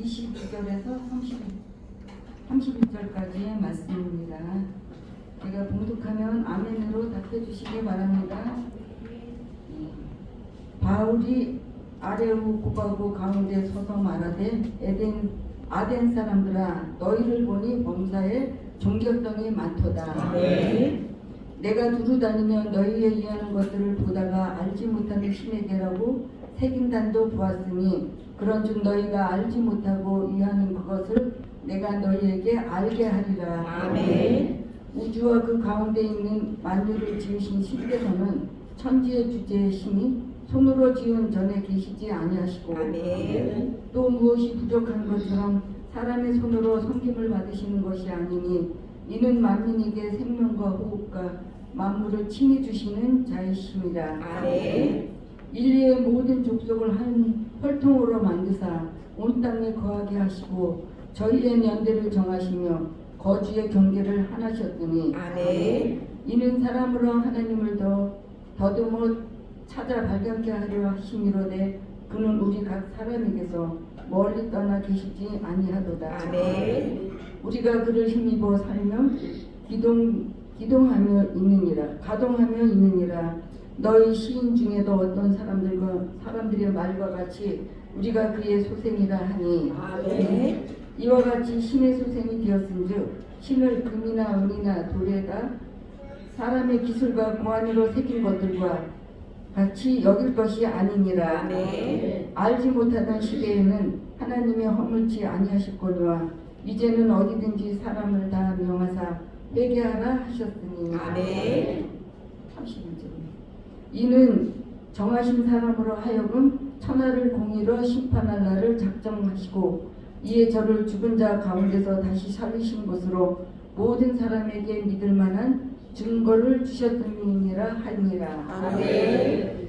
22절에서 30, 31절까지의 말씀입니다. 제가 봉독하면 아멘으로 답해주시기 바랍니다. 예. 바울이 아레우 고바고 가운데 서서 말하되 에덴 아덴 사람들아 너희를 보니 범사에 존경성이 많도다. 네. 내가 두루 다니며 너희에 이하는 것들을 보다가 알지 못하는 신에게라고 색인단도 보았으니 그런즉 너희가 알지 못하고 이하는 그것을 내가 너희에게 알게 하리라. 아멘. 우주와 그 가운데 있는 만유를 지으신 신께서는 천지의 주제의 신이 손으로 지은 전에 계시지 아니하시고 아멘. 또 무엇이 부족한 것처럼 사람의 손으로 섬김을 받으시는 것이 아니니 이는 만민에게 생명과 호흡과 만물을 친히 주시는 자이심이라. 아멘. 인류의 모든 족속을 한 혈통으로 만드사 온 땅에 거하게 하시고 저희의 연대를 정하시며 거주의 경계를 하나셨더니 아멘. 이는 사람으로 하나님을 더 더듬어 찾아 발견케 하려 하심이로되 그는 우리 각 사람에게서 멀리 떠나 계시지 아니하도다. 아멘. 우리가 그를 힘입어 살며 기동 기동하며 있느니라 가동하며 있느니라 너희 시인 중에도 어떤 사람들과 사람들의 말과 같이 우리가 그의 소생이라 하니 아멘. 이와 같이 신의 소생이 되었은즉 신을 금이나 은이나 돌에다 사람의 기술과 공안으로 새긴 것들과 같이 여길 것이 아니니라. 아멘. 알지 못하던 시대에는 하나님의 허물치 아니하셨거니와 이제는 어디든지 사람을 다 명하사 회개하라 하셨으니. 아멘. 32절. 이는 정하신 사람으로 하여금 천하를 공의로 심판할 날을 작정하시고 이에 저를 죽은 자 가운데서 다시 살리신 것으로 모든 사람에게 믿을 만한 증거를 주셨음이니라 하니라. 아멘.